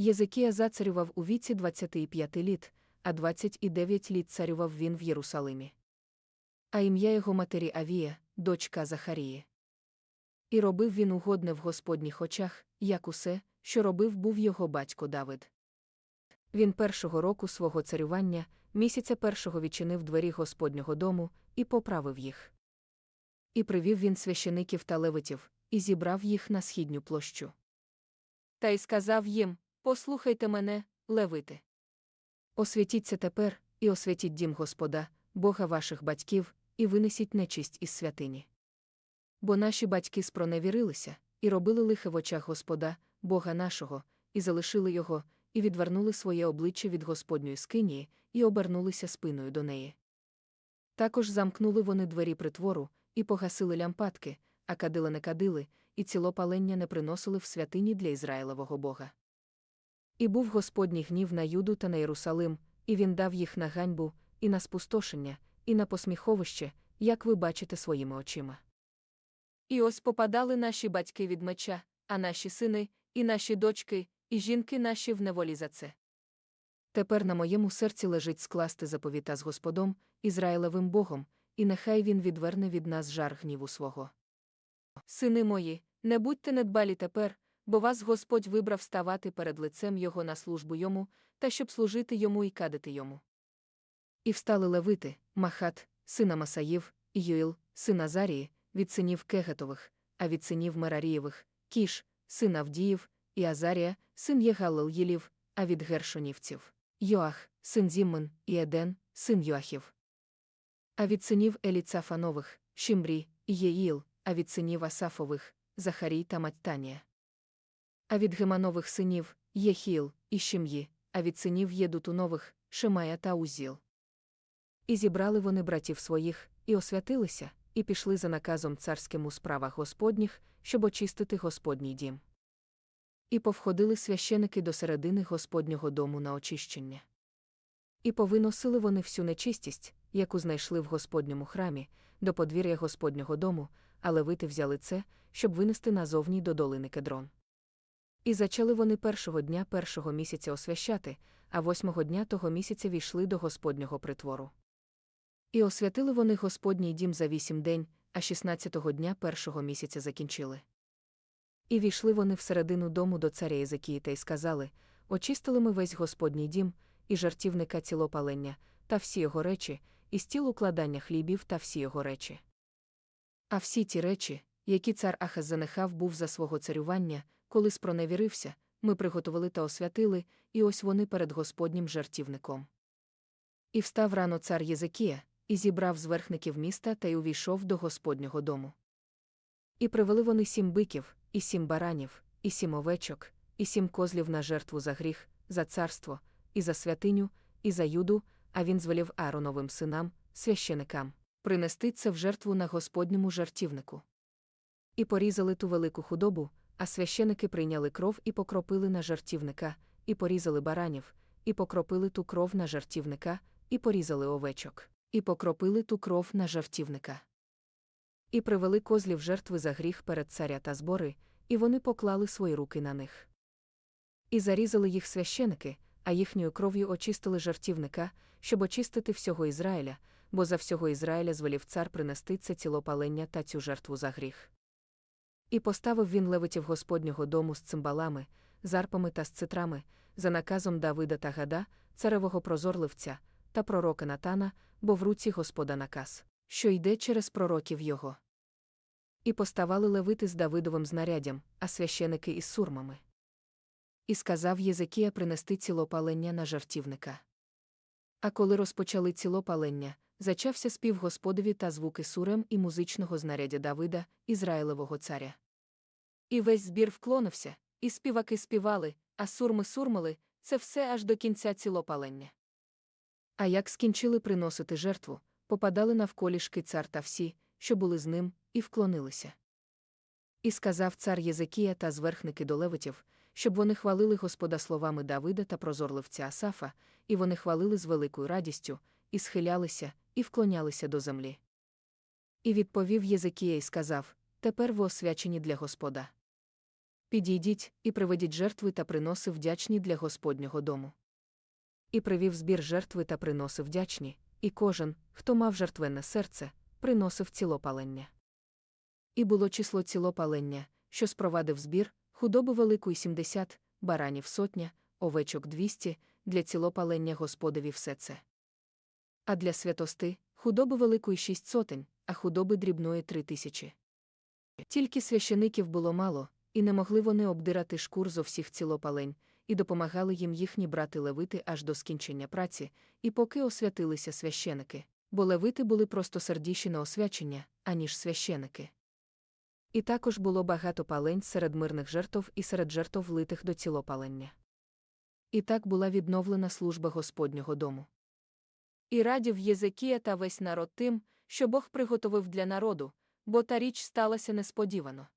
Єзикія зацарював у віці 25 літ, а 29 літ царював він в Єрусалимі. А ім'я його матері Авія, дочка Захарії. І робив він угодне в Господніх очах, як усе, що робив був його батько Давид. Він першого року свого царювання, місяця першого відчинив двері Господнього дому і поправив їх. І привів він священиків та левитів, і зібрав їх на східню площу. Та й сказав їм: Послухайте мене, левити. Освятіться тепер, і освятіть дім Господа, Бога ваших батьків, і винесіть нечисть із святині. Бо наші батьки спроневірилися, і робили лихе в очах Господа, Бога нашого, і залишили його, і відвернули своє обличчя від Господньої скинії, і обернулися спиною до неї. Також замкнули вони двері притвору, і погасили лямпадки, а кадили не кадили, і цілопалення не приносили в святині для Ізраїлевого Бога. І був Господній гнів на Юду та на Єрусалим, і він дав їх на ганьбу, і на спустошення, і на посміховище, як ви бачите своїми очима. І ось попадали наші батьки від меча, а наші сини, і наші дочки, і жінки наші в неволі за це. Тепер на моєму серці лежить скласти заповіта з Господом, Ізраїлевим Богом, і нехай він відверне від нас жар гніву свого. Сини мої, не будьте недбалі тепер, бо вас Господь вибрав ставати перед лицем Його на службу йому, та щоб служити йому і кадити йому. І встали левити, Махат, сина Масаїв, Юїл, сина Зарії, від синів Кегетових, а від синів Мерарієвих, Кіш, син Авдіїв, і Азарія, син Єгалел а від гершонівців, Йоах, син Зіммен, і Еден, син Йоахів. А від синів Еліцафанових, Шимрі, і Єїл, а від синів Асафових, Захарій та Маттанія. А від Геманових синів Єхіл, і Шим'ї, а від синів Єдутунових, Шемая та Узіл. І зібрали вони братів своїх, і освятилися, і пішли за наказом царським у справах Господніх, щоб очистити Господній дім. І повходили священики до середини Господнього дому на очищення. І повиносили вони всю нечистість, яку знайшли в Господньому храмі, до подвір'я Господнього дому, але вити взяли це, щоб винести назовні до долини Кедрон. І зачали вони першого дня першого місяця освящати, а восьмого дня того місяця війшли до Господнього притвору. І освятили вони Господній дім за вісім день, а шістнадцятого дня першого місяця закінчили. І війшли вони всередину дому до царя Єзикії та й сказали Очистили ми весь Господній дім, і жартівника цілопалення, та всі його речі, і стіл укладання хлібів та всі його речі. А всі ті речі, які цар Ахаз занехав був за свого царювання, коли спроневірився, ми приготували та освятили, і ось вони перед Господнім жартівником. І встав рано цар Єзикія, і зібрав зверхників міста та й увійшов до Господнього дому. І привели вони сім биків, і сім баранів, і сім овечок, і сім козлів на жертву за гріх, за царство, і за святиню, і за юду, а він звелів Аароновим синам, священикам, принести це в жертву на Господньому жартівнику. І порізали ту велику худобу, а священики прийняли кров і покропили на жартівника, і порізали баранів, і покропили ту кров на жартівника, і порізали овечок, і покропили ту кров на жартівника. І привели козлів жертви за гріх перед царя та збори, і вони поклали свої руки на них. І зарізали їх священики, а їхньою кров'ю очистили жартівника, щоб очистити всього Ізраїля, бо за всього Ізраїля звелів цар принести це цілопалення та цю жертву за гріх. І поставив він левитів Господнього дому з цимбалами, зарпами та з цитрами, за наказом Давида та Гада, царевого прозорливця, та пророка Натана, бо в руці Господа наказ, що йде через пророків його. І поставали левити з Давидовим знаряддям, а священики із сурмами. І сказав Єзекія принести цілопалення на жартівника. А коли розпочали цілопалення, зачався спів Господові та звуки сурем і музичного знарядя Давида, Ізраїлевого царя. І весь збір вклонився, і співаки співали, а сурми сурмили це все аж до кінця цілопалення. А як скінчили приносити жертву, попадали навколішки цар та всі, що були з ним, і вклонилися. І сказав цар Єзекія та зверхники до левитів, щоб вони хвалили Господа словами Давида та прозорливця Асафа, і вони хвалили з великою радістю, і схилялися, і вклонялися до землі. І відповів Єзекія і сказав Тепер ви освячені для Господа. Підійдіть і приведіть жертви та приноси вдячні для Господнього дому. І привів збір жертви та приноси вдячні, і кожен, хто мав жертвенне серце, приносив цілопалення. І було число цілопалення, що спровадив збір, худоби великої сімдесят, баранів сотня, овечок двісті, для цілопалення Господові все це. А для святости худоби великої шість сотень, а худоби дрібної три тисячі. Тільки священиків було мало, і не могли вони обдирати шкур зо всіх цілопалень, і допомагали їм їхні брати левити аж до скінчення праці, і поки освятилися священики, бо левити були просто сердіші на освячення, аніж священики. І також було багато палень серед мирних жертв і серед жертв литих до цілопалення. І так була відновлена служба Господнього дому. І радів Єзекія та весь народ тим, що Бог приготовив для народу, бо та річ сталася несподівано.